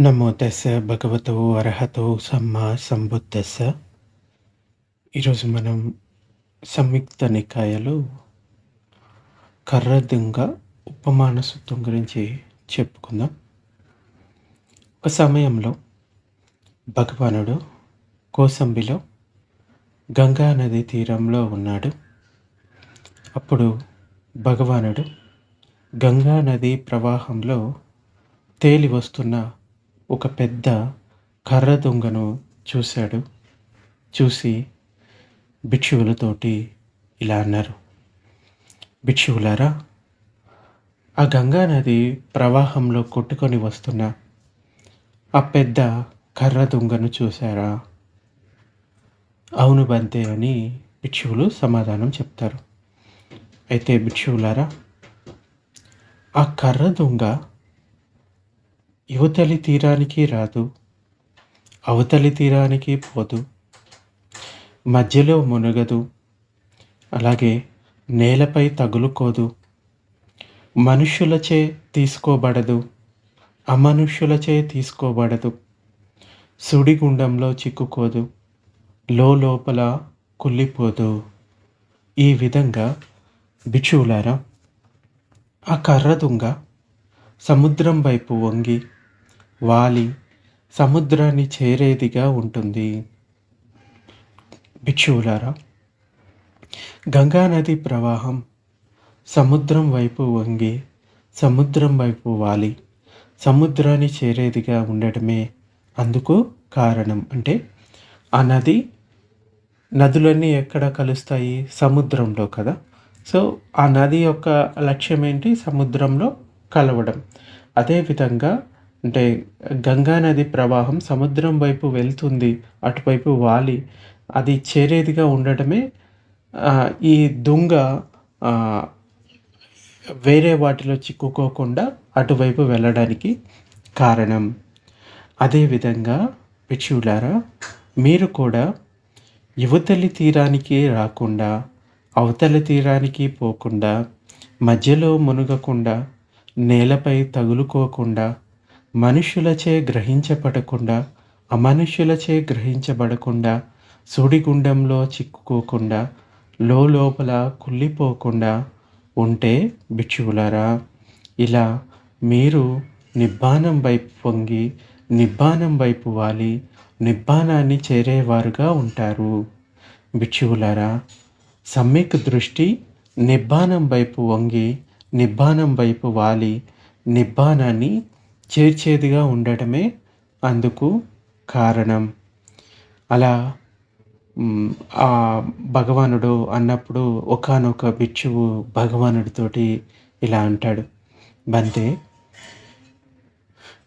నమో దశ భగవతో అర్హతో సమ్మా సంబుద్ధస్స ఈరోజు మనం సంయుక్త నికాయలో కర్రదుంగ ఉపమాన సూత్రం గురించి చెప్పుకుందాం. ఒక సమయంలో భగవానుడు కోసంబిలో గంగా నది తీరంలో ఉన్నాడు. అప్పుడు భగవానుడు గంగా నది ప్రవాహంలో తేలి వస్తున్న ఒక పెద్ద కర్ర దొంగను చూశాడు. చూసి భిక్షువులతోటి ఇలా అన్నారు. భిక్షువులారా ఆ గంగా నది ప్రవాహంలో కొట్టుకొని వస్తున్న ఆ పెద్ద కర్ర దొంగను చూశారా? అవును బంతే అని భిక్షువులు సమాధానం చెప్తారు. అయితే భిక్షువులారా ఆ కర్ర దొంగ యువతలి తీరానికి రాదు అవతలి తీరానికి పోదు. మధ్యలో మునగదు అలాగే నేలపై తగులుకోదు. మనుష్యులచే తీసుకోబడదు అమనుష్యులచే తీసుకోబడదు. సుడిగుండంలో చిక్కుకోదు లోపల కుళ్ళిపోదు. ఈ విధంగా బిచువులారా ఆ కర్ర దుంగ సముద్రం వైపు వంగి వాలి సముద్రాన్ని చేరేదిగా ఉంటుంది. భిక్షువులారా గంగానది ప్రవాహం సముద్రం వైపు వంగి సముద్రం వైపు వాలి సముద్రాన్ని చేరేదిగా ఉండటమే అందుకు కారణం. అంటే ఆ నది నదులన్నీ ఎక్కడ కలుస్తాయి? సముద్రంలో కదా. సో ఆ నది యొక్క లక్ష్యం ఏంటి సముద్రంలో కలవడం. అదేవిధంగా అంటే గంగా నది ప్రవాహం సముద్రం వైపు వెళ్తుంది అటువైపు వాలి అది చేరేదిగా ఉండటమే ఈ దొంగ వేరే వాటిలో చిక్కుకోకుండా అటువైపు వెళ్ళడానికి కారణం. అదేవిధంగా పిచ్చులారా మీరు కూడా యువతలి తీరానికి రాకుండా అవతలి తీరానికి పోకుండా మధ్యలో మునగకుండా నేలపై తగులుకోకుండా మనుష్యులచే గ్రహించబడకుండా అమనుష్యులచే గ్రహించబడకుండా సుడిగుండంలో చిక్కుకోకుండా లోపల కుళ్ళిపోకుండా ఉంటే భిక్షువులారా ఇలా మీరు నిబ్బానం వైపు పొంగి నిబ్బానం వైపు వాలి నిబ్బానాన్ని చేరేవారుగా ఉంటారు. భిక్షువులారా సమ్యక్ దృష్టి నిబ్బానం వైపు వంగి నిబ్బానం వైపు వాలి నిబ్బానాన్ని చేర్చేదిగా ఉండటమే అందుకు కారణం. అలా ఆ భగవానుడు అన్నప్పుడు ఒకనొక బిచ్చువు భగవానుడితోటి ఇలా అంటాడు. బంతే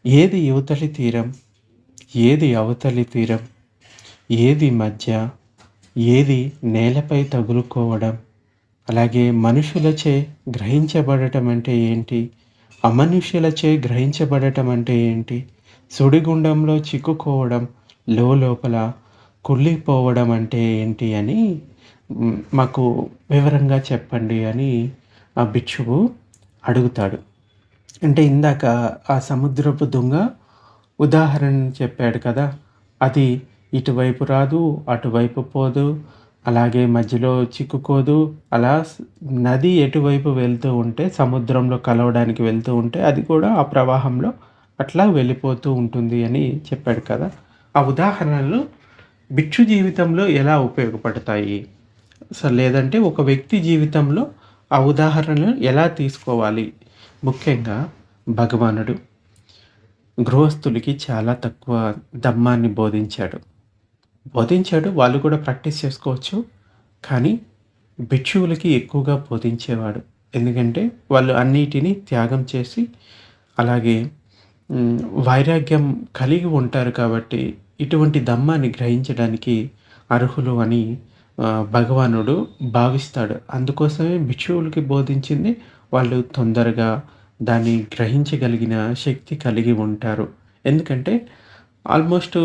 ఏది యువతలి తీరం ఏది అవతలి తీరం ఏది మధ్య ఏది నేలపై తగులుకోవడం అలాగే మనుషులచే గ్రహించబడటం అంటే ఏంటి? అమనుష్యులచే గ్రహించబడటం అంటే ఏంటి? సుడిగుండంలో చిక్కుకోవడం లోపల కుళ్ళిపోవడం అంటే ఏంటి అని మాకు వివరంగా చెప్పండి అని ఆ భిక్షువు అడుగుతాడు. అంటే ఇందాక ఆ సముద్రపు దొంగ ఉదాహరణ చెప్పాడు కదా అది ఇటువైపు రాదు అటువైపు పోదు అలాగే మధ్యలో చిక్కుకోదు. అలా నది ఎటువైపు వెళ్తూ ఉంటే సముద్రంలో కలవడానికి వెళ్తూ ఉంటే అది కూడా ఆ ప్రవాహంలో అట్లా వెళ్ళిపోతూ ఉంటుంది అని చెప్పాడు కదా. ఆ ఉదాహరణలు భిక్షు జీవితంలో ఎలా ఉపయోగపడతాయి? సో లేదంటే ఒక వ్యక్తి జీవితంలో ఆ ఉదాహరణలు ఎలా తీసుకోవాలి? ముఖ్యంగా భగవానుడు గృహస్థులకి చాలా తక్కువ దమ్మాన్ని బోధించాడు. బోధించాడు వాళ్ళు కూడా ప్రాక్టీస్ చేసుకోవచ్చు. కానీ భిక్షువులకి ఎక్కువగా బోధించేవాడు. ఎందుకంటే వాళ్ళు అన్నిటినీ త్యాగం చేసి అలాగే వైరాగ్యం కలిగి ఉంటారు కాబట్టి ఇటువంటి దమ్మాన్ని గ్రహించడానికి అర్హులు అని భగవానుడు భావిస్తాడు. అందుకోసమే భిక్షువులకి బోధించింది వాళ్ళు తొందరగా దాన్ని గ్రహించగలిగిన శక్తి కలిగి ఉంటారు. ఎందుకంటే ఆల్మోస్ట్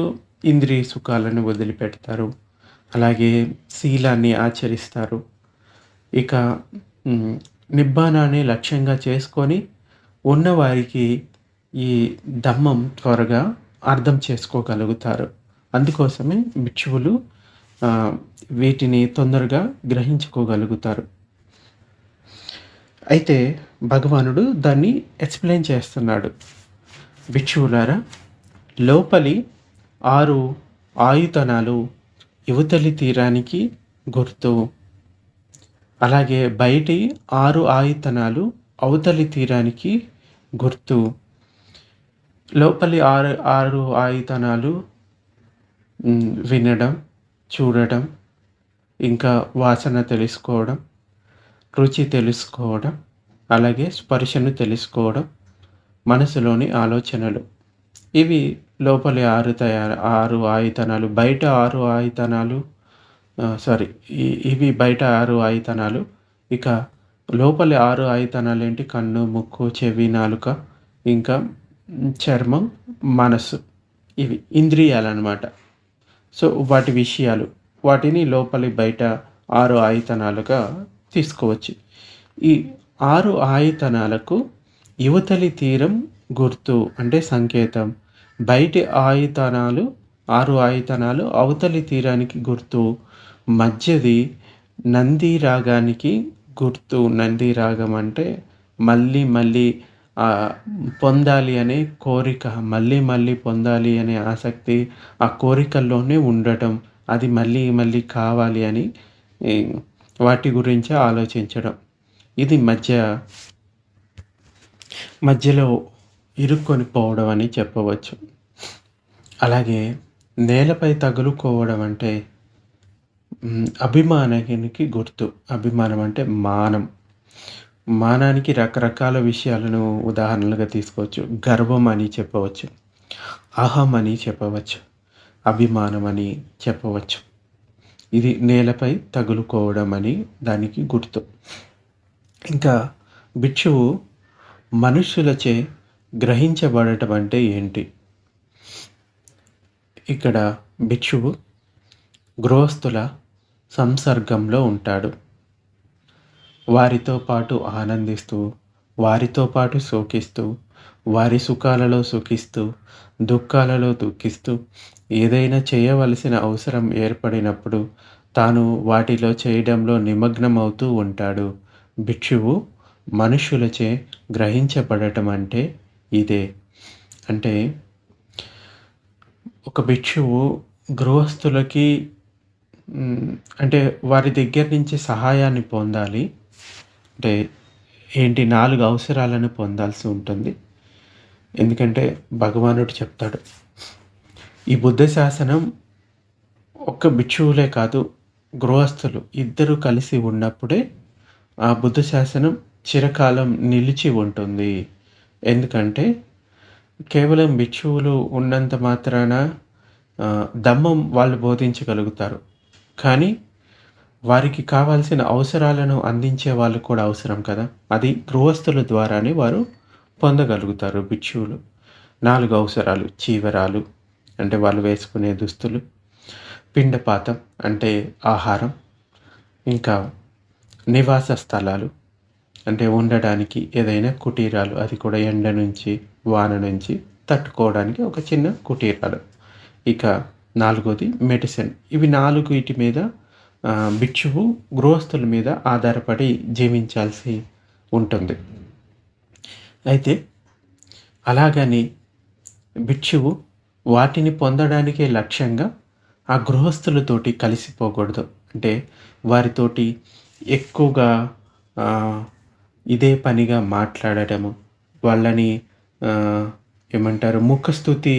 ఇంద్రియ సుఖాలను వదిలిపెడతారు. అలాగే శీలాన్ని ఆచరిస్తారు. ఇక నిబ్బానాన్ని లక్ష్యంగా చేసుకొని ఉన్నవారికి ఈ ధమ్మం త్వరగా అర్థం చేసుకోగలుగుతారు. అందుకోసమే భిక్షువులు వీటిని తొందరగా గ్రహించుకోగలుగుతారు. అయితే భగవానుడు దాన్ని ఎక్స్ప్లెయిన్ చేస్తున్నాడు. భిక్షువులారా లోపలి ఆరు ఆయుధనాలు యువతలి తీరానికి గుర్తు. అలాగే బయటి ఆరు ఆయుధనాలు అవతలి తీరానికి గుర్తు. లోపలి ఆరు ఆరు ఆయుధనాలు వినడం చూడడం ఇంకా వాసన తెలుసుకోవడం రుచి తెలుసుకోవడం అలాగే స్పర్శను తెలుసుకోవడం మనసులోని ఆలోచనలు. ఇవి లోపలి ఆరు తయారు ఆరు ఆయుధనాలు బయట ఆరు ఆయుధనాలు సారీ ఇవి బయట ఆరు ఆయుధనాలు. ఇక లోపలి ఆరు ఆయుధనాలు ఏంటి? కన్ను ముక్కు చెవి నాలుక ఇంకా చర్మం మనస్సు. ఇవి ఇంద్రియాలన్నమాట. సో వాటి విషయాలు వాటిని లోపలి బయట ఆరు ఆయుధనాలుగా తీసుకోవచ్చు. ఈ ఆరు ఆయుధనాలకు యువతలి తీరం గుర్తు అంటే సంకేతం. బయటి ఆయుధనాలు ఆరు ఆయుధనాలు అవతలి తీరానికి గుర్తు. మధ్యది నంది రాగానికి గుర్తు. నంది రాగం అంటే మళ్ళీ మళ్ళీ పొందాలి అనే కోరిక. మళ్ళీ మళ్ళీ పొందాలి అనే ఆసక్తి ఆ కోరికల్లోనే ఉండటం. అది మళ్ళీ మళ్ళీ కావాలి అని వాటి గురించి ఆలోచించడం. ఇది మధ్య మధ్యలో ఇరుక్కొని పోవడం అని చెప్పవచ్చు. అలాగే నేలపై తగులుకోవడం అంటే అభిమానానికి గుర్తు. అభిమానం అంటే మానం. మానానికి రకరకాల విషయాలను ఉదాహరణలుగా తీసుకోవచ్చు. గర్వం అని చెప్పవచ్చు. అహం అని చెప్పవచ్చు. అభిమానం అని చెప్పవచ్చు. ఇది నేలపై తగులుకోవడం అని దానికి గుర్తు. ఇంకా భిక్షువు మనుష్యులచే గ్రహించబడటం అంటే ఏంటి? ఇక్కడ భిక్షువు గృహస్థుల సంసర్గంలో ఉంటాడు. వారితో పాటు ఆనందిస్తూ వారితో పాటు శోకిస్తూ వారి సుఖాలలో సుఖిస్తూ దుఃఖాలలో దుఃఖిస్తూ ఏదైనా చేయవలసిన అవసరం ఏర్పడినప్పుడు తాను వాటిలో చేయడంలో నిమగ్నమవుతూ ఉంటాడు. భిక్షువు మనుషులచే గ్రహించబడటం అంటే ఇదే. అంటే ఒక భిక్షువు గృహస్థులకి అంటే వారి దగ్గర నుంచి సహాయాన్ని పొందాలి. అంటే ఏంటి నాలుగు అవసరాలను పొందాల్సి ఉంటుంది. ఎందుకంటే భగవానుడు చెప్తాడు ఈ బుద్ధ శాసనం ఒక్క భిక్షువులే కాదు గృహస్థులు ఇద్దరు కలిసి ఉన్నప్పుడే ఆ బుద్ధ శాసనం చిరకాలం నిలిచి ఉంటుంది. ఎందుకంటే కేవలం భిక్షువులు ఉన్నంత మాత్రాన దమ్మం ధమ్మం వాళ్ళు బోధించగలుగుతారు. కానీ వారికి కావాల్సిన అవసరాలను అందించే వాళ్ళు కూడా అవసరం కదా. అది గృహస్థుల ద్వారానే వారు పొందగలుగుతారు భిక్షువులు. నాలుగు అవసరాలు చీవరాలు అంటే వాళ్ళు వేసుకునే దుస్తులు పిండపాతం అంటే ఆహారం ఇంకా నివాస స్థలాలు అంటే ఉండడానికి ఏదైనా కుటీరాలు అది కూడా ఎండ నుంచి వాన నుంచి తట్టుకోవడానికి ఒక చిన్న కుటీరాలు. ఇక నాలుగోది మెడిసిన్. ఇవి నాలుగు వీటి మీద బిక్షువు గృహస్థుల మీద ఆధారపడి జీవించాల్సి ఉంటుంది. అయితే అలాగని భిక్షువు వాటిని పొందడానికే లక్ష్యంగా ఆ గృహస్థులతోటి కలిసిపోకూడదు. అంటే వారితోటి ఎక్కువగా ఇదే పనిగా మాట్లాడటము వాళ్ళని ఏమంటారు ముఖస్థుతి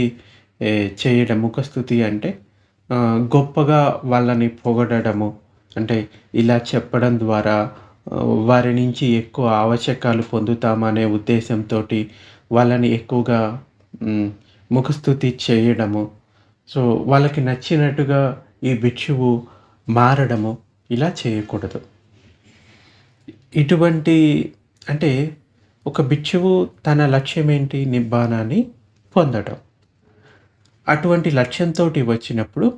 చేయడం. ముఖస్థుతి అంటే గొప్పగా వాళ్ళని పొగడము అంటే ఇలా చెప్పడం ద్వారా వారి నుంచి ఎక్కువ ఆవశ్యకాలు పొందుతామనే ఉద్దేశంతో వాళ్ళని ఎక్కువగా ముఖస్థుతి చేయడము. సో వాళ్ళకి నచ్చినట్టుగా ఈ భిక్షువు మారడము ఇలా చేయకూడదు. ఇటువంటి అంటే ఒక బిచ్చువు తన లక్ష్యం ఏంటి నిబ్బానాన్ని పొందడం అటువంటి లక్ష్యంతో వచ్చినప్పుడు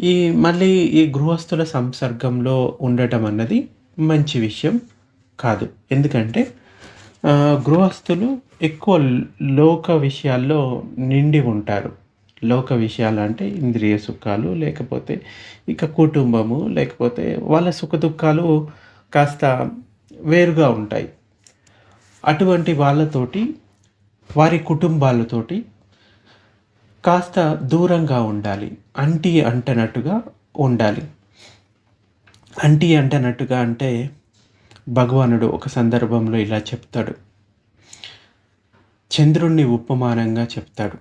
ఈ మళ్ళీ ఈ గృహస్థుల సంసర్గంలో ఉండటం అన్నది మంచి విషయం కాదు ఎందుకంటే గృహస్థులు ఎక్కువ లోక విషయాల్లో నిండి ఉంటారు. లోక విషయాలు అంటే ఇంద్రియ సుఖాలు, లేకపోతే ఇక కుటుంబము, లేకపోతే వాళ్ళ సుఖదుఖాలు కాస్త వేరుగా ఉంటాయి. అటువంటి వాళ్ళతోటి, వారి కుటుంబాలతోటి కాస్త దూరంగా ఉండాలి. అంటీ అంటనట్టుగా ఉండాలి. అంటీ అంటనట్టుగా అంటే భగవానుడు ఒక సందర్భంలో ఇలా చెప్తాడు. చంద్రుణ్ణి ఉపమానంగా చెప్తాడు.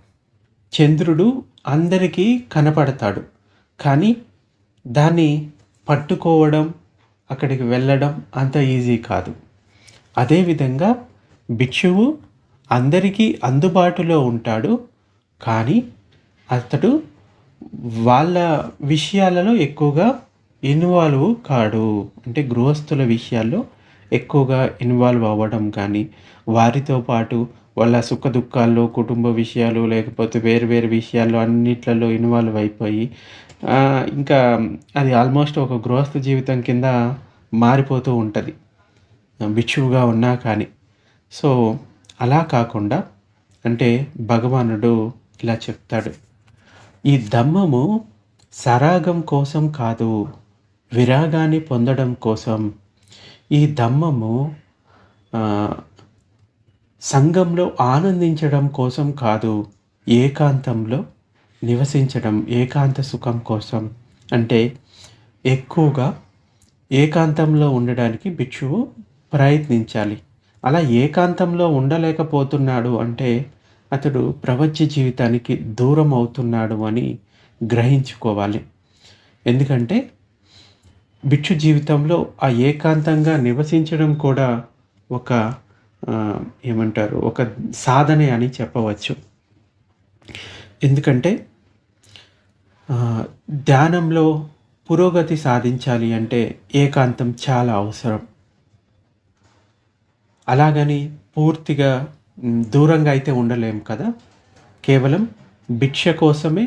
చంద్రుడు అందరికీ కనపడతాడు. కానీ దాన్ని పట్టుకోవడం, అక్కడికి వెళ్ళడం అంత ఈజీ కాదు. అదేవిధంగా భిక్షువు అందరికీ అందుబాటులో ఉంటాడు. కానీ అతడు వాళ్ళ విషయాలలో ఎక్కువగా ఇన్వాల్వ్ కాడు. అంటే గృహస్థుల విషయాల్లో ఎక్కువగా ఇన్వాల్వ్ అవ్వడం కానీ, వారితో పాటు వాళ్ళ సుఖదుఖాల్లో, కుటుంబ విషయాలు లేకపోతే వేరు వేరు విషయాల్లో అన్నిట్లలో ఇన్వాల్వ్ అయిపోయి ఇంకా అది ఆల్మోస్ట్ ఒక గృహస్థ జీవితం కింద మారిపోతూ ఉంటుంది భిక్షువుగా ఉన్నా కానీ. సో, అలా కాకుండా అంటే భగవానుడు ఇలా చెప్తాడు. ఈ ధమ్మము సరాగం కోసం కాదు. విరాగాన్ని పొందడం కోసం. ఈ ధమ్మము సంఘంలో ఆనందించడం కోసం కాదు. ఏకాంతంలో నివసించడం, ఏకాంత సుఖం కోసం. అంటే ఎక్కువగా ఏకాంతంలో ఉండడానికి భిక్షువు ప్రయత్నించాలి. అలా ఏకాంతంలో ఉండలేకపోతున్నాడు అంటే అతడు ప్రపంచ జీవితానికి దూరం అవుతున్నాడు అని గ్రహించుకోవాలి. ఎందుకంటే భిక్షు జీవితంలో ఆ ఏకాంతంగా నివసించడం కూడా ఒక ఏమంటారు ఒక సాధనే అని చెప్పవచ్చు. ఎందుకంటే ధ్యానంలో పురోగతి సాధించాలి అంటే ఏకాంతం చాలా అవసరం. అలాగని పూర్తిగా దూరంగా అయితే ఉండలేం కదా! కేవలం భిక్ష కోసమే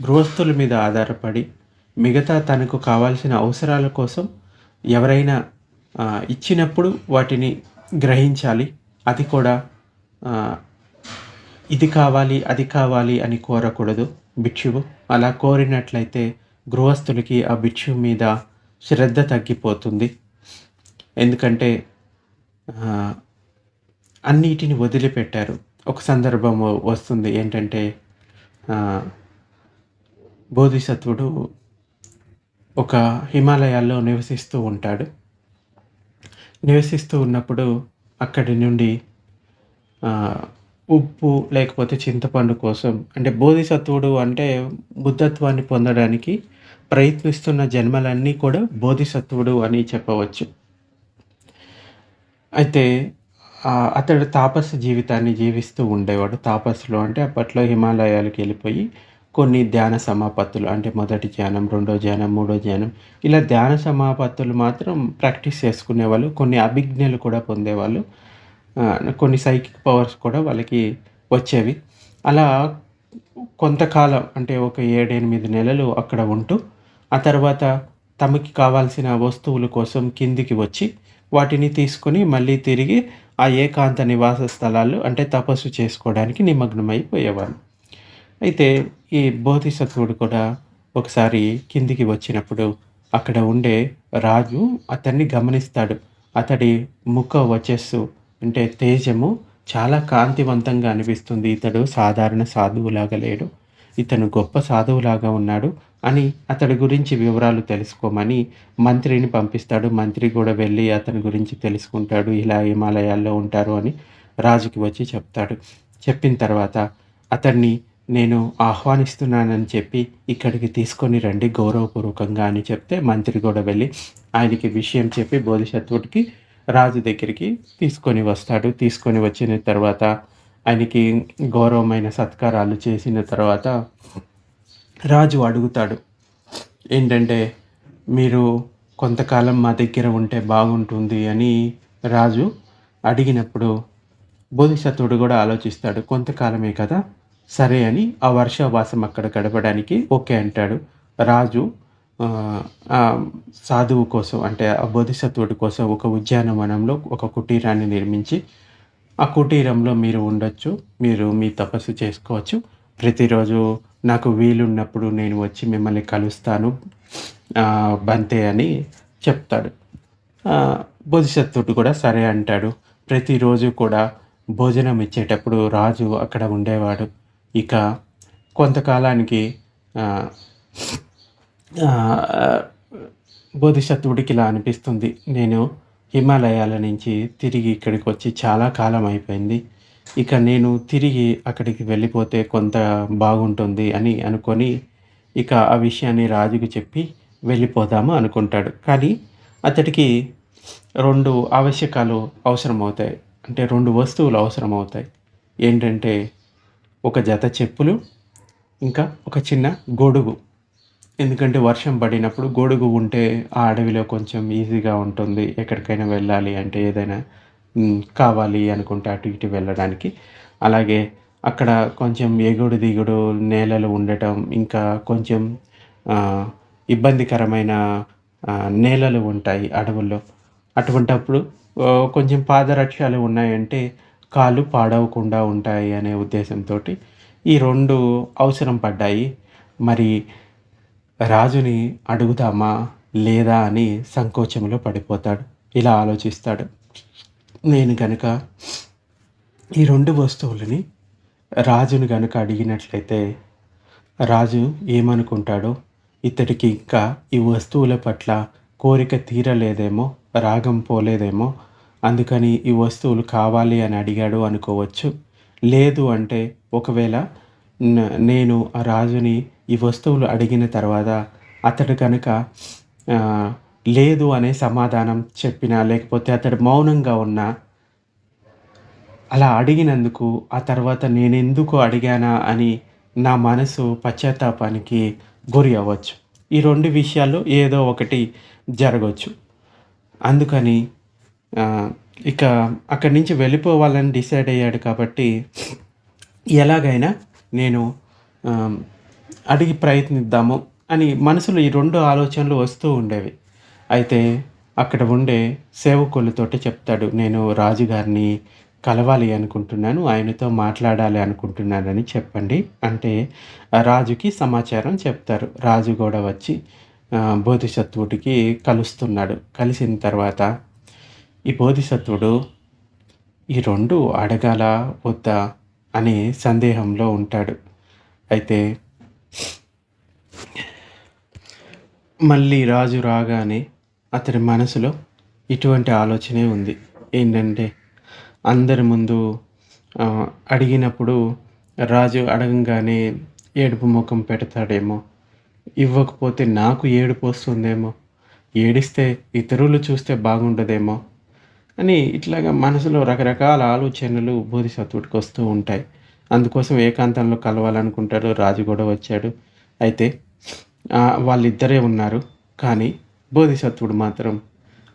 గృహస్థుల మీద ఆధారపడి, మిగతా తనకు కావాల్సిన అవసరాల కోసం ఎవరైనా ఇచ్చినప్పుడు వాటిని గ్రహించాలి. అది కూడా ఇది కావాలి, అది కావాలి అని కోరకూడదు భిక్షువు. అలా కోరినట్లయితే గృహస్థులకి ఆ భిక్షు మీద శ్రద్ధ తగ్గిపోతుంది. ఎందుకంటే అన్నిటిని వదిలిపెట్టారు. ఒక సందర్భం వస్తుంది ఏంటంటే బోధిసత్వుడు ఒక హిమాలయాల్లో నివసిస్తూ ఉంటాడు. నివసిస్తూ ఉన్నప్పుడు అక్కడి నుండి ఉప్పు లేకపోతే చింతపండు కోసం అంటే బోధిసత్వుడు అంటే బుద్ధత్వాన్ని పొందడానికి ప్రయత్నిస్తున్న జన్మలన్నీ కూడా బోధిసత్వుడు అని చెప్పవచ్చు. అయితే అతడు తాపస జీవితాన్ని జీవిస్తూ ఉండేవాడు. తాపస్సులు అంటే అప్పట్లో హిమాలయాలకు వెళ్ళిపోయి కొన్ని ధ్యాన సమాపత్తులు అంటే మొదటి ధ్యానం, రెండో ధ్యానం, మూడో ధ్యానం ఇలా ధ్యాన సమాపత్తులు మాత్రం ప్రాక్టీస్ చేసుకునేవాళ్ళు. కొన్ని అభిజ్ఞలు కూడా పొందేవాళ్ళు. కొన్ని సైకిక్ పవర్స్ కూడా వాళ్ళకి వచ్చేవి. అలా కొంతకాలం అంటే ఒక 7, 8 నెలలు అక్కడ ఉంటూ, ఆ తర్వాత తమకి కావాల్సిన వస్తువుల కోసం కిందికి వచ్చి, వాటిని తీసుకొని మళ్ళీ తిరిగి ఆ ఏకాంత నివాస స్థలాలు అంటే తపస్సు చేసుకోవడానికి నిమగ్నమైపోయేవాళ్ళు. అయితే ఈ బోధిసత్వుడు కూడా ఒకసారి కిందికి వచ్చినప్పుడు అక్కడ ఉండే రాజు అతన్ని గమనిస్తాడు. అతడి ముఖ వచస్సు అంటే తేజము చాలా కాంతివంతంగా అనిపిస్తుంది. ఇతడు సాధారణ సాధువులాగా లేడు. ఇతను గొప్ప సాధువులాగా ఉన్నాడు అని అతడి గురించి వివరాలు తెలుసుకోమని మంత్రిని పంపిస్తాడు. మంత్రి కూడా వెళ్ళి అతని గురించి తెలుసుకుంటాడు. ఇలా హిమాలయాల్లో ఉంటారు అని రాజుకి వచ్చి చెప్తాడు. చెప్పిన తర్వాత అతన్ని నేను ఆహ్వానిస్తున్నానని చెప్పి ఇక్కడికి తీసుకొని రండి గౌరవపూర్వకంగా అని చెప్తే మంత్రి కూడా వెళ్ళి ఆయనకి విషయం చెప్పి బోధిసత్వుడికి రాజు దగ్గరికి తీసుకొని వస్తాడు. తీసుకొని వచ్చిన తర్వాత ఆయనకి గౌరవమైన సత్కారాలు చేసిన తర్వాత రాజు అడుగుతాడు. ఏంటంటే మీరు కొంతకాలం మా దగ్గర ఉంటే బాగుంటుంది అని రాజు అడిగినప్పుడు బోధిసత్వుడు కూడా ఆలోచిస్తాడు. కొంతకాలమే కదా! సరే అని ఆ వర్షావాసం అక్కడ గడపడానికి ఓకే అంటాడు. రాజు ఆ సాధువు కోసం అంటే ఆ బోధిసత్వుడి కోసం ఒక ఉద్యానవనంలో ఒక కుటీరాన్ని నిర్మించి ఆ కుటీరంలో మీరు ఉండొచ్చు మీరు మీ తపస్సు చేసుకోవచ్చు ప్రతిరోజు నాకు వీలున్నప్పుడు నేను వచ్చి మిమ్మల్ని కలుస్తాను బంతే అని చెప్తాడు. బోధిసత్తుడు కూడా సరే అంటాడు. ప్రతిరోజు కూడా భోజనం ఇచ్చేటప్పుడు రాజు అక్కడ ఉండేవాడు. ఇక కొంతకాలానికి బోధిసత్వుడికి ఇలా అనిపిస్తుంది. నేను హిమాలయాల నుంచి తిరిగి ఇక్కడికి వచ్చి చాలా కాలం అయిపోయింది. ఇక నేను తిరిగి అక్కడికి వెళ్ళిపోతే కొంత బాగుంటుంది అని అనుకొని ఇక ఆ విషయాన్ని రాజుకు చెప్పి వెళ్ళిపోదాము అనుకుంటాడు. కానీ అతడికి రెండు ఆవశ్యకాలు అవసరమవుతాయి. అంటే రెండు వస్తువులు అవసరమవుతాయి. ఏంటంటే ఒక జత చెప్పులు ఇంకా ఒక చిన్న గొడుగు. ఎందుకంటే వర్షం పడినప్పుడు గొడుగు ఉంటే ఆ అడవిలో కొంచెం ఈజీగా ఉంటుంది. ఎక్కడికైనా వెళ్ళాలి అంటే ఏదైనా కావాలి అనుకుంటే అటు ఇటు వెళ్ళడానికి. అలాగే అక్కడ కొంచెం ఎగుడు దిగుడు నేలలు ఉండటం ఇంకా కొంచెం ఇబ్బందికరమైన నేలలు ఉంటాయి అడవుల్లో. అటువంటప్పుడు కొంచెం పాదరక్షలు ఉన్నాయంటే కాళ్ళు పాడవకుండా ఉంటాయి అనే ఉద్దేశంతో ఈ రెండు అవసరం పడ్డాయి. మరి రాజుని అడుగుదామా లేదా అని సంకోచంలో పడిపోతాడు. ఇలా ఆలోచిస్తాడు. నేను కనుక ఈ రెండు వస్తువులని రాజును కనుక అడిగినట్లయితే రాజు ఏమనుకుంటాడో ఇతడికి ఇంకా ఈ వస్తువుల పట్ల కోరిక తీరలేదేమో రాగం పోలేదేమో అందుకని ఈ వస్తువులు కావాలి అని అడిగాడు అనుకోవచ్చు. లేదు అంటే ఒకవేళ నేను ఆ రాజుని ఈ వస్తువులు అడిగిన తర్వాత అతడు కనుక లేదు అనే సమాధానం చెప్పినా లేకపోతే అతడు మౌనంగా ఉన్నా అలా అడిగినందుకు ఆ తర్వాత నేనెందుకు అడిగానా అని నా మనసు పశ్చాత్తాపానికి గురి అవ్వచ్చు. ఈ రెండు విషయాలు ఏదో ఒకటి జరగవచ్చు అందుకని ఇక అక్కడి నుంచి వెళ్ళిపోవాలని డిసైడ్ అయ్యాడు కాబట్టి ఎలాగైనా నేను అడిగి ప్రయత్నిద్దాము అని మనసులో ఈ రెండు ఆలోచనలు వస్తూ ఉండేవి. అయితే అక్కడ ఉండే సేవకులతోటి చెప్తాడు నేను రాజుగారిని కలవాలి అనుకుంటున్నాను ఆయనతో మాట్లాడాలి అనుకుంటున్నానని చెప్పండి. అంటే రాజుకి సమాచారం చెప్తారు. రాజు కూడా వచ్చి బోధిసత్వుడికి కలుస్తున్నాడు. కలిసిన తర్వాత ఈ బోధిసత్వుడు ఈ రెండు అడగాల వద్దా? అనే సందేహంలో ఉంటాడు. అయితే మళ్ళీ రాజు రాగానే అతడి మనసులో ఇటువంటి ఆలోచనే ఉంది. ఏంటంటే అందరి ముందు అడిగినప్పుడు రాజు అడగంగానే ఏడుపు ముఖం పెడతాడేమో. ఇవ్వకపోతే నాకు ఏడుపు వస్తుందేమో. ఏడిస్తే ఇతరులు చూస్తే బాగుండదేమో అని ఇట్లాగా మనసులో రకరకాల ఆలోచనలు బోధిసత్వుడికి వస్తూ ఉంటాయి. అందుకోసం ఏకాంతంలో కలవాలనుకుంటాడు రాజు కూడా వచ్చాడు. అయితే వాళ్ళిద్దరే ఉన్నారు. కానీ బోధిసత్వుడు మాత్రం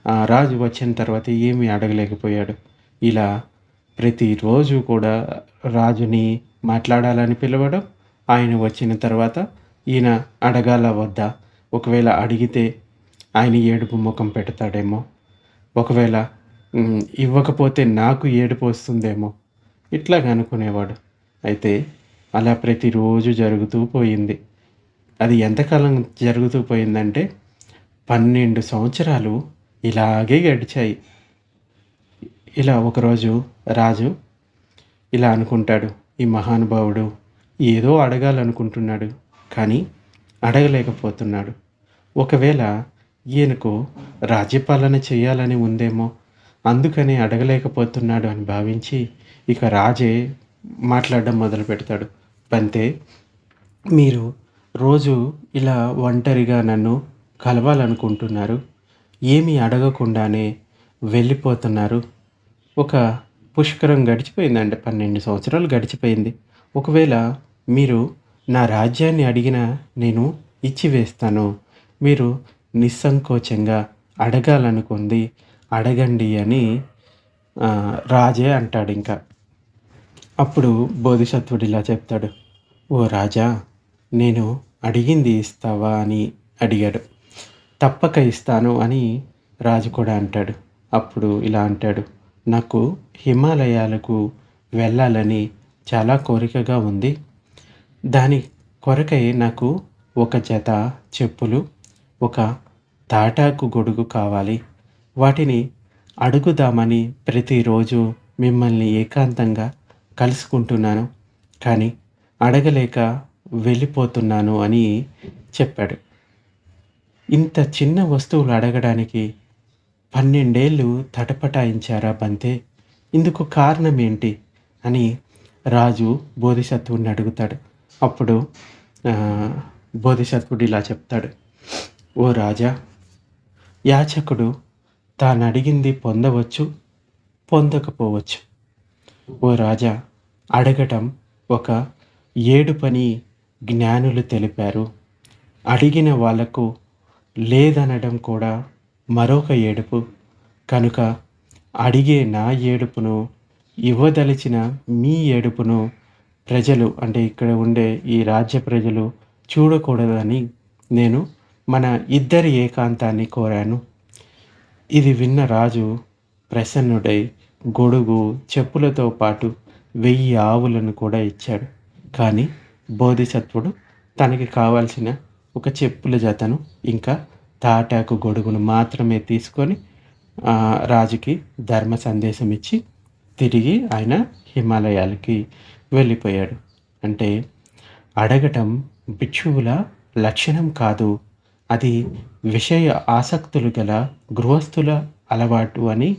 ఆ రాజు వచ్చిన తర్వాత ఏమీ అడగలేకపోయాడు. ఇలా ప్రతిరోజు కూడా రాజుని మాట్లాడాలని పిలవడం ఆయన వచ్చిన తర్వాత ఈయన అడగాల వద్దా ఒకవేళ అడిగితే ఆయన ఏడుపు ముఖం పెడతాడేమో. ఒకవేళ ఇవ్వకపోతే నాకు ఏడుపు వస్తుందేమో. ఇట్లాగ అనుకునేవాడు. అయితే అలా ప్రతిరోజు జరుగుతూ పోయింది. అది ఎంతకాలం జరుగుతూ పోయిందంటే పన్నెండు సంవత్సరాలు ఇలాగే గడిచాయి. ఇలా ఒకరోజు రాజు ఇలా అనుకుంటాడు ఈ మహానుభావుడు ఏదో అడగాలనుకుంటున్నాడు కానీ అడగలేకపోతున్నాడు. ఒకవేళ ఈయనకు రాజ్యపాలన చేయాలని ఉందేమో అందుకనే అడగలేకపోతున్నాడు అని భావించి ఇక రాజే మాట్లాడడం మొదలు పెడతాడు. పంతే మీరు రోజు ఇలా ఒంటరిగా నన్ను కలవాలనుకుంటున్నారు. ఏమీ అడగకుండానే వెళ్ళిపోతున్నారు. ఒక పుష్కరం గడిచిపోయిందండి. పన్నెండు సంవత్సరాలు గడిచిపోయింది. ఒకవేళ మీరు నా రాజ్యాన్ని అడిగినా నేను ఇచ్చి వేస్తాను. మీరు నిస్సంకోచంగా అడగాలనుకుంది అడగండి అని రాజే అంటాడు ఇంకా. అప్పుడు బోధిసత్వుడు ఇలా చెప్తాడు. ఓ రాజా నేను అడిగింది ఇస్తావా? అని అడిగాడు. తప్పక ఇస్తాను అని రాజు కూడా అంటాడు. అప్పుడు ఇలా అంటాడు నాకు హిమాలయాలకు వెళ్ళాలని చాలా కోరికగా ఉంది. దాని కొరకై నాకు ఒక జత చెప్పులు ఒక తాటాకు గొడుగు కావాలి. వాటిని అడుగుదామని ప్రతిరోజు మిమ్మల్ని ఏకాంతంగా కలుసుకుంటున్నాను కానీ అడగలేక వెళ్ళిపోతున్నాను అని చెప్పాడు. ఇంత చిన్న వస్తువులు అడగడానికి పన్నెండేళ్ళు తటపటాయించారా బంతే? ఇందుకు కారణం ఏంటి? అని రాజు బోధిసత్వుడిని అడుగుతాడు. అప్పుడు బోధిసత్వుడు ఇలా చెప్తాడు. ఓ రాజా యాచకుడు తాను అడిగింది పొందవచ్చు పొందకపోవచ్చు. ఓ రాజా అడగటం ఒక ఏడు పని జ్ఞానులు తెలిపారు. అడిగిన వాళ్ళకు లేదనడం కూడా మరొక ఏడుపు. కనుక అడిగే నా ఏడుపును ఇవ్వదలిచిన మీ ఏడుపును ప్రజలు అంటే ఇక్కడ ఉండే ఈ రాజ్య ప్రజలు చూడకూడదని నేను మన ఇద్దరి ఏకాంతాన్ని కోరాను. ఇది విన్న రాజు ప్రసన్నుడై గొడుగు చెప్పులతో పాటు వెయ్యి ఆవులను కూడా ఇచ్చాడు. కానీ బోధిసత్వుడు తనకి కావాల్సిన ఒక చెప్పుల జతను ఇంకా తాటాకు గొడుగును మాత్రమే తీసుకొని రాజుకి ధర్మ సందేశం ఇచ్చి తిరిగి ఆయన హిమాలయాలకి వెళ్ళిపోయాడు. అంటే అడగటం భిక్షువుల లక్షణం కాదు. అది విషయ ఆసక్తులు గల గృహస్థుల అలవాటు అని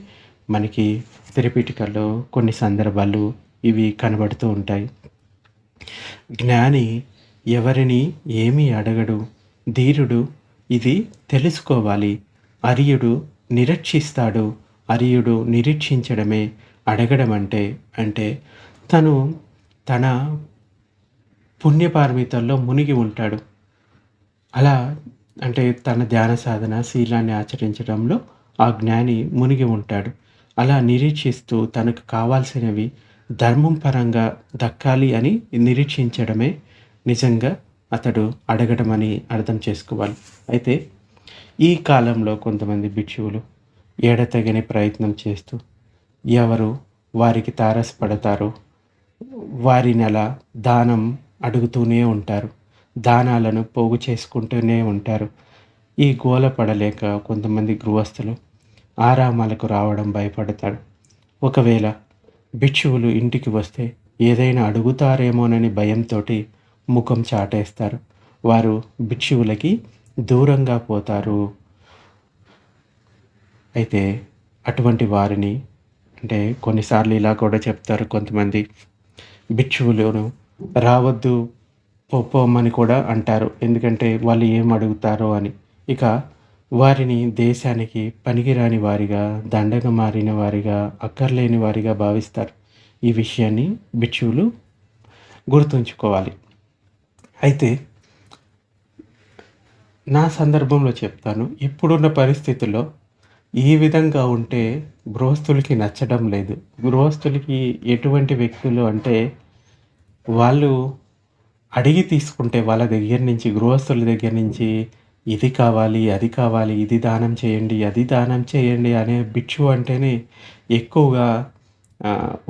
మనకి త్రిపిటికల్లో కొన్ని సందర్భాలు ఇవి కనబడుతూ ఉంటాయి. జ్ఞాని ఎవరిని ఏమీ అడగడు. ధీరుడు ఇది తెలుసుకోవాలి. అరియుడు నిరీక్షిస్తాడు. అరియుడు నిరీక్షించడమే అడగడం అంటే అంటే తను తన పుణ్యపారమితల్లో మునిగి ఉంటాడు. అలా అంటే తన ధ్యాన సాధన శీలాన్ని ఆచరించడంలో ఆ జ్ఞాని మునిగి ఉంటాడు. అలా నిరీక్షిస్తూ తనకు కావాల్సినవి ధర్మం పరంగా దక్కాలి అని నిరీక్షించడమే నిజంగా అతడు అడగటమని అర్థం చేసుకోవాలి. అయితే ఈ కాలంలో కొంతమంది భిక్షువులు ఎడతెగని ప్రయత్నం చేస్తూ ఎవరు వారికి తారసపడతారో వారిని అలా దానం అడుగుతూనే ఉంటారు. దానాలను పోగు చేసుకుంటూనే ఉంటారు. ఈ గోల పడలేక కొంతమంది గృహస్థులు ఆరామాలకు రావడం భయపడతారు. ఒకవేళ భిక్షువులు ఇంటికి వస్తే ఏదైనా అడుగుతారేమోనని భయంతో ముఖం చాటేస్తారు. వారు భిక్షువులకి దూరంగా పోతారు. అయితే అటువంటి వారిని అంటే కొన్నిసార్లు ఇలా కూడా చెప్తారు కొంతమంది. భిక్షువులను రావద్దు పోమ్మని కూడా అంటారు. ఎందుకంటే వాళ్ళు ఏం అడుగుతారో అని. ఇక వారిని దేశానికి పనికిరాని వారిగా దండగా మారిన వారిగా అక్కర్లేని వారిగా భావిస్తారు. ఈ విషయాన్ని భిక్షువులు గుర్తుంచుకోవాలి. అయితే నా సందర్భంలో చెప్తాను. ఇప్పుడున్న పరిస్థితుల్లో ఈ విధంగా ఉంటే గృహస్థులకి నచ్చడం లేదు. గృహస్థులకి ఎటువంటి వ్యక్తులు అంటే వాళ్ళు అడిగి తీసుకుంటే వాళ్ళ దగ్గర నుంచి గృహస్థుల దగ్గర నుంచి ఇది కావాలి అది కావాలి ఇది దానం చేయండి అది దానం చేయండి అనే భిక్షు అంటేనే ఎక్కువగా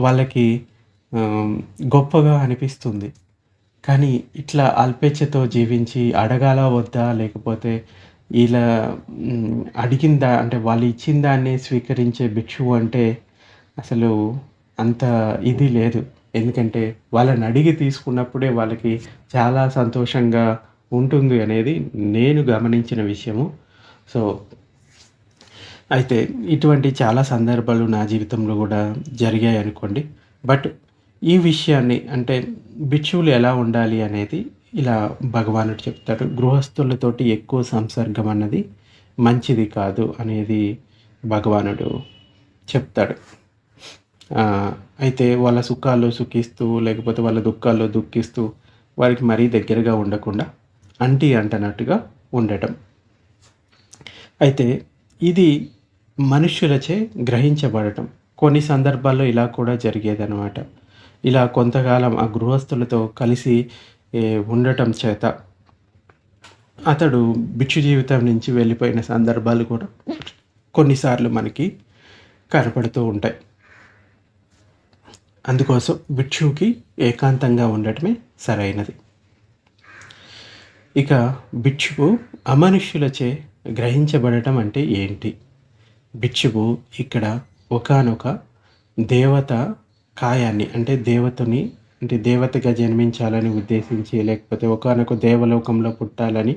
వాళ్ళకి గొప్పగా అనిపిస్తుంది. కానీ ఇట్లా అల్పేచ్ఛతో జీవించి అడగాల వద్దా లేకపోతే ఇలా అడిగిందా అంటే వాళ్ళు ఇచ్చిన దాన్ని స్వీకరించే భిక్షువు అంటే అసలు అంత ఇది లేదు. ఎందుకంటే వాళ్ళని అడిగి తీసుకున్నప్పుడే వాళ్ళకి చాలా సంతోషంగా ఉంటుంది అనేది నేను గమనించిన విషయము. సో అయితే ఇటువంటి చాలా సందర్భాలు నా జీవితంలో కూడా జరిగాయి అనుకోండి బట్ ఈ విషయాన్ని అంటే భిక్షువులు ఎలా ఉండాలి అనేది ఇలా భగవానుడు చెప్తాడు. గృహస్థులతోటి ఎక్కువ సంసర్గం అన్నది మంచిది కాదు అనేది భగవానుడు చెప్తాడు. అయితే వాళ్ళ సుఖాలు సుఖిస్తూ లేకపోతే వాళ్ళ దుఃఖాల్లో దుఃఖిస్తూ వారికి మరీ దగ్గరగా ఉండకుండా అంటి అంటనట్టుగా ఉండటం. అయితే ఇది మనుష్యులచే గ్రహించబడటం. కొన్ని సందర్భాల్లో ఇలా కూడా జరిగేదన్నమాట. ఇలా కొంతకాలం ఆ గృహస్థులతో కలిసి ఉండటం చేత అతడు భిక్షు జీవితం నుంచి వెళ్ళిపోయిన సందర్భాలు కూడా కొన్నిసార్లు మనకి కనపడుతూ ఉంటాయి. అందుకోసం భిక్షువుకి ఏకాంతంగా ఉండటమే సరైనది. ఇక భిక్షువు అమనుష్యులచే గ్రహించబడటం అంటే ఏంటి? భిక్షువు ఇక్కడ ఒకానొక దేవత కాయాన్ని అంటే దేవతని అంటే దేవతగా జన్మించాలని ఉద్దేశించి లేకపోతే ఒకానొక దేవలోకంలో పుట్టాలని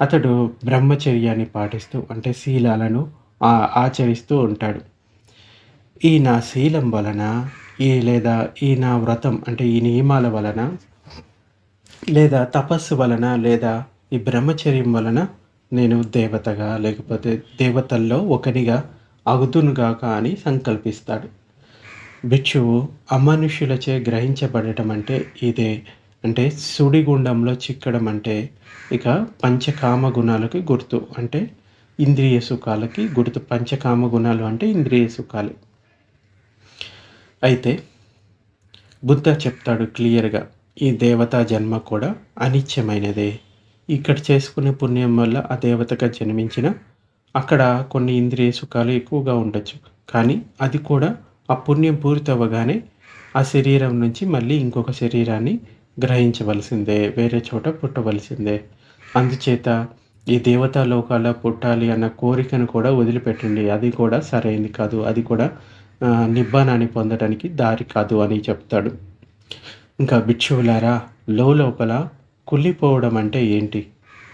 అతడు బ్రహ్మచర్యాన్ని పాటిస్తూ అంటే శీలాలను ఆచరిస్తూ ఉంటాడు. ఈ నా శీలం వలన ఈ లేదా ఈ నా వ్రతం అంటే ఈ నియమాల వలన లేదా తపస్సు వలన లేదా ఈ బ్రహ్మచర్యం వలన నేను దేవతగా లేకపోతే దేవతల్లో ఒకనిగా అగుతునుగాక అని సంకల్పిస్తాడు. భిక్షువు అమానుష్యులచే గ్రహించబడటం అంటే ఇదే. అంటే సుడిగుండంలో చిక్కడం అంటే ఇక పంచకామ గుణాలకి గుర్తు. అంటే ఇంద్రియ సుఖాలకి గుర్తు. పంచకామ గుణాలు అంటే ఇంద్రియ సుఖాలు. అయితే బుద్ధ చెప్తాడు క్లియర్గా ఈ దేవతా జన్మ కూడా అనిత్యమైనదే. ఇక్కడ చేసుకునే పుణ్యం వల్ల ఆ దేవతగా జన్మించిన అక్కడ కొన్ని ఇంద్రియ సుఖాలు ఎక్కువగా ఉండొచ్చు. కానీ అది కూడా ఆ పుణ్యం పూర్తి అవ్వగానే ఆ శరీరం నుంచి మళ్ళీ ఇంకొక శరీరాన్ని గ్రహించవలసిందే వేరే చోట పుట్టవలసిందే. అందుచేత ఈ దేవతా లోకాల పుట్టాలి అన్న కోరికను కూడా వదిలిపెట్టండి. అది కూడా సరైనది కాదు. అది కూడా నిబ్బానాన్ని పొందడానికి దారి కాదు అని చెప్తాడు. ఇంకా భిక్షువులారా లోపల కుళ్ళిపోవడం అంటే ఏంటి?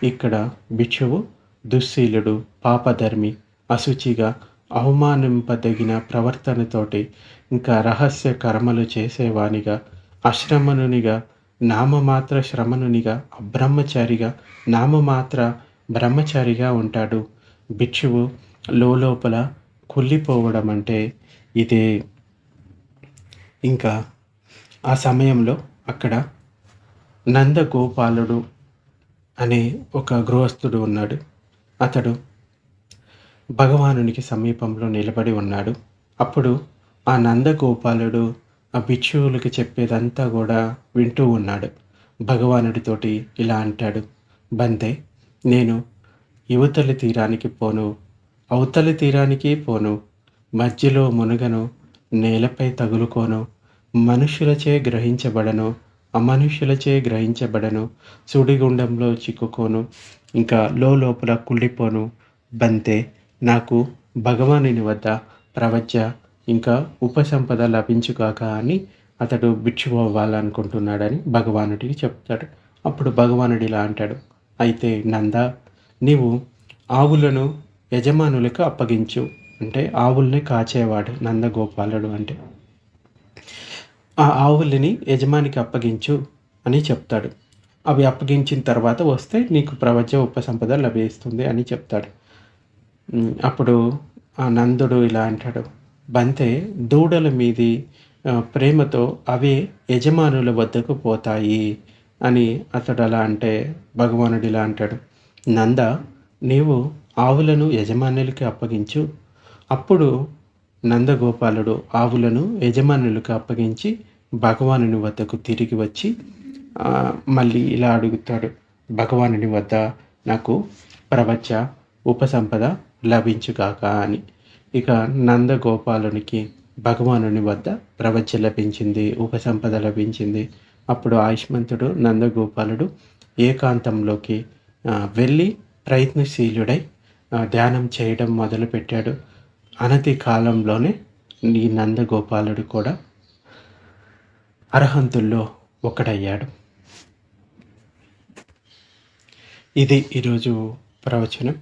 ఇక్కడ భిక్షువు దుశ్శీలుడు పాపధర్మి అశుచిగా అవమానింపదగిన ప్రవర్తనతోటి ఇంకా రహస్య కర్మలు చేసేవానిగా అశ్రమణునిగా నామమాత్ర శ్రమణునిగా అబ్రహ్మచారిగా నామమాత్ర బ్రహ్మచారిగా ఉంటాడు. భిక్షువు లోపల కుళ్ళిపోవడం అంటే ఇదే. ఇంకా ఆ సమయంలో అక్కడ నందగోపాలుడు అనే ఒక గృహస్థుడు ఉన్నాడు. అతడు భగవానునికి సమీపంలో నిలబడి ఉన్నాడు. అప్పుడు ఆ నందగోపాలుడు ఆ భిక్షువులకి చెప్పేదంతా కూడా వింటూ ఉన్నాడు. భగవానుడితోటి ఇలా అంటాడు. బంతే నేను యువతలి తీరానికి పోను అవతలి తీరానికి పోను మధ్యలో మునగను నేలపై తగులుకోను మనుషులచే గ్రహించబడను అమనుష్యులచే గ్రహించబడను సుడిగుండంలో చిక్కుకోను ఇంకా లోపల కుళ్ళిపోను. బంతే నాకు భగవానుని వద్ద ప్రవచ ఇంకా ఉపసంపద లభించుగాక అని అతడు భిక్షువు అవ్వాలనుకుంటున్నాడని భగవానుడికి చెప్తాడు. అప్పుడు భగవానుడు ఇలా అంటాడు. అయితే నంద నీవు ఆవులను యజమానులకు అప్పగించు. అంటే ఆవుల్ని కాచేవాడు నందగోపాలుడు అంటే. ఆ ఆవులని యజమానికి అప్పగించు అని చెప్తాడు. అవి అప్పగించిన తర్వాత వస్తే నీకు ప్రవచ ఉపసంపద లభిస్తుంది అని చెప్తాడు. అప్పుడు ఆ నందుడు ఇలా అంటాడు బంతే దూడల మీది ప్రేమతో అవే యజమానుల వద్దకు పోతాయి అని అతడు అలా అంటే భగవానుడు ఇలా అంటాడు నంద నీవు ఆవులను యజమానులకి అప్పగించు. అప్పుడు నందగోపాలుడు ఆవులను యజమానులకు అప్పగించి భగవానుని వద్దకు తిరిగి వచ్చి మళ్ళీ ఇలా అడుగుతాడు భగవానుని వద్ద నాకు ప్రవచ ఉపసంపద లభించుగాక అని. ఇక నందగోపాలునికి భగవానుని వద్ద ప్రవచ లభించింది ఉపసంపద లభించింది. అప్పుడు ఆయుష్మంతుడు నందగోపాలుడు ఏకాంతంలోకి వెళ్ళి ప్రయత్నశీలుడై ధ్యానం చేయడం మొదలుపెట్టాడు. అనతి కాలంలోనే ఈ నందగోపాలుడు కూడా అర్హంతుల్లో ఒకడయ్యాడు. ఇది ఈరోజు ప్రవచనం.